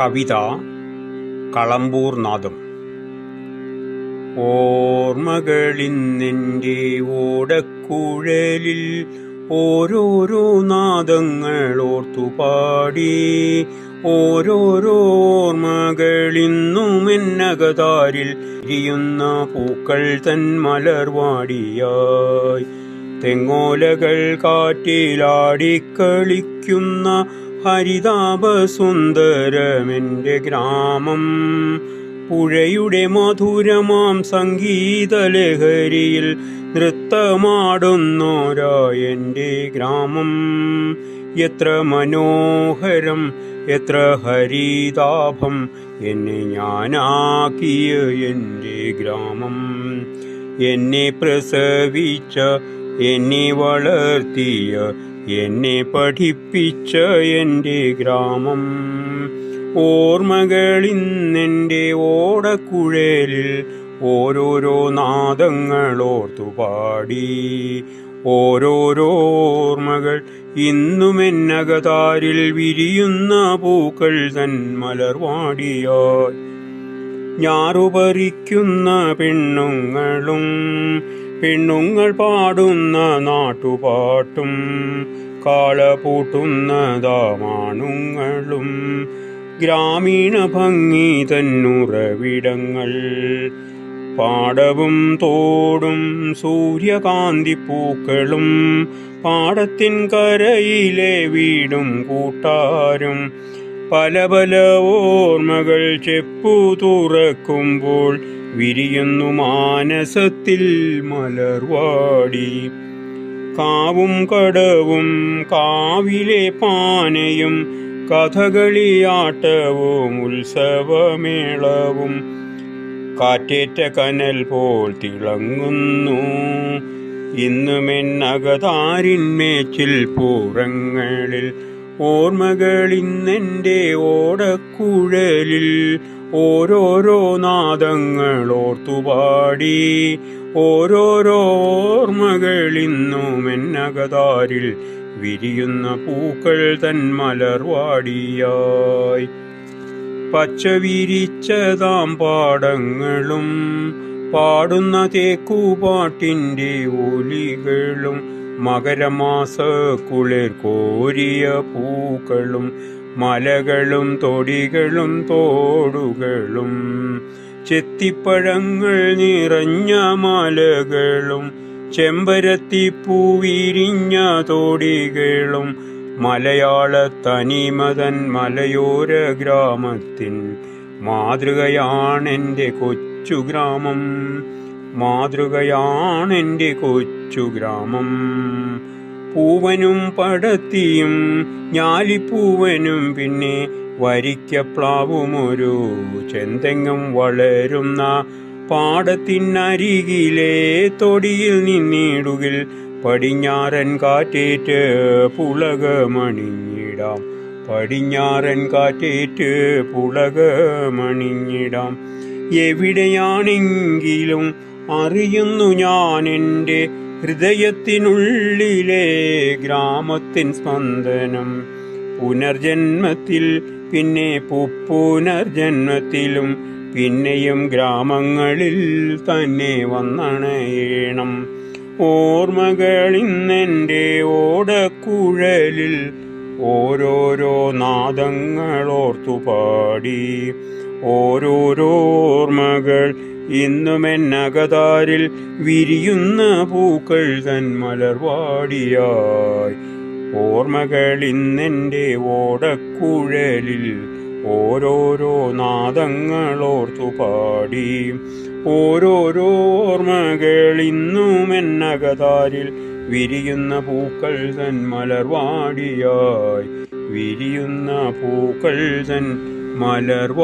കവിത കളമ്പൂർ നാദം. ഓർമ്മകളിന്നെന്റെ ഓടക്കുഴലിൽ ഓരോരോ നാദങ്ങൾ ഓർത്തുപാടി ഓരോരോ ഓർമ്മകളിന്നും എന്നകതാരിൽ ഇരിയുന്ന പൂക്കൾ തൻ മലർവാടിയായി തെങ്ങോലകൾ കാറ്റിലാടിക്കളിക്കുന്ന ഹരിതാപസുന്ദരമെന്റെ ഗ്രാമം. പുഴയുടെ മധുരമാം സംഗീതലഹരിയിൽ നൃത്തമാടുന്നോരാ എന്റെ ഗ്രാമം. എത്ര മനോഹരം എത്ര ഹരിതാഭം എന്നെ ഞാനാക്കിയ എന്റെ ഗ്രാമം. എന്നെ പ്രസവിച്ച എന്നെ വളർത്തിയ എന്നെ പഠിപ്പിച്ച എന്റെ ഗ്രാമം. ഓർമ്മകളിന്നെന്റെ ഓടക്കുഴലിൽ ഓരോരോ നാദങ്ങൾ ഓർത്തുപാടി ഓരോരോ ഓർമ്മകൾ ഇന്നും എന്നകതാരിൽ വിരിയുന്ന പൂക്കൾ തൻ മലർവാടിയായി ഞാറുപറിക്കുന്ന പെണ്ണുങ്ങളും പെണ്ണുങ്ങൾ പാടുന്ന നാട്ടുപാട്ടും കാളപൂട്ടുന്നതാമാണുങ്ങളും ഗ്രാമീണ ഭംഗി തന്നുറവിടങ്ങൾ പാടവും തോടും സൂര്യകാന്തി പൂക്കളും പാടത്തിൻ കരയിലെ വീടും കൂട്ടാരും പല പല ഓർമ്മകൾ ചെപ്പു തുറക്കുമ്പോൾ വിരിയുന്നു മാനസത്തിൽ മലർവാടി. കാവും കടവും കാവിലെ പാനയും കഥകളിയാട്ടവും ഉത്സവമേളവും. കാറ്റേറ്റ കനൽ പോൽ തിളങ്ങുന്നു. ഇന്നുമെന്നകതാരിന്മേച്ചിൽ പൂറങ്ങളിൽ ഓർമ്മകളിന്നെന്റെ ഓടക്കുഴലിൽ ഓരോരോ നാദങ്ങൾ ഓർത്തുപാടി ഓരോരോ ഓർമ്മകളിന്നും എന്നകതാരിൽ വിരിയുന്ന പൂക്കൾ തൻ മലർവാടിയായി പച്ച വിരിച്ചതാം പാടങ്ങളും പാടുന്ന തേക്കുപാട്ടിന്റെ ഒലികളും മകരമാസ കുളിർ കോരിയ പൂക്കളും മലകളും തൊടികളും തോടുകളും ചെത്തിപ്പഴങ്ങൾ നിറഞ്ഞ മലകളും ചെമ്പരത്തി പൂവിരിഞ്ഞ തോടികളും മലയാള തനിമതൻ മലയോര ഗ്രാമത്തിൻ മാതൃകയാണെന്റെ കൊച്ചു ഗ്രാമം മാതൃകയാണെന്റെ കൊച്ചു ഗ്രാമം. പൂവനും പടത്തിയും ഞാലിപ്പൂവനും പിന്നെ വരിക്കപ്ലാവുമൊരു ചെന്തെങ്ങും വളരുന്ന പാടത്തിനരികിലെ തൊടിയിൽ നിന്നിടുകിൽ പടിഞ്ഞാറൻ കാറ്റേറ്റ് പുളകമണിഞ്ഞിടാം. പടിഞ്ഞാറൻ കാറ്റേറ്റ് പുളകമണിഞ്ഞിടാം. എവിടെയാണെങ്കിലും അറിയുന്നു ഞാൻ എന്റെ ഹൃദയത്തിനുള്ളിലെ ഗ്രാമത്തിൻ സ്പന്ദനം പുനർജന്മത്തിൽ പിന്നെ പുനർജന്മത്തിലും പിന്നെയും ഗ്രാമങ്ങളിൽ തന്നെ വന്നണയണം. ഓർമ്മകളിന്നെന്റെ ഓടക്കുഴലിൽ ഓരോരോ നാദങ്ങൾ ഓർത്തുപാടി ഓരോരോ ഓർമ്മകൾ ഇന്നുമെന്നകതാരിൽ വിരിയുന്ന പൂക്കൾ തൻ മലർവാടിയായി ഓർമ്മകൾ ഇന്നെന്റെ ഓടക്കുഴലിൽ ഓരോരോ നാദങ്ങളോർത്തു പാടി. ഓരോരോ ഓർമ്മകൾ ഇന്നുമെന്നകതാരിൽ വിരിയുന്ന പൂക്കൾ തൻ മലർവാടിയായി വിരിയുന്ന പൂക്കൾ തൻ മലർവാടിയായി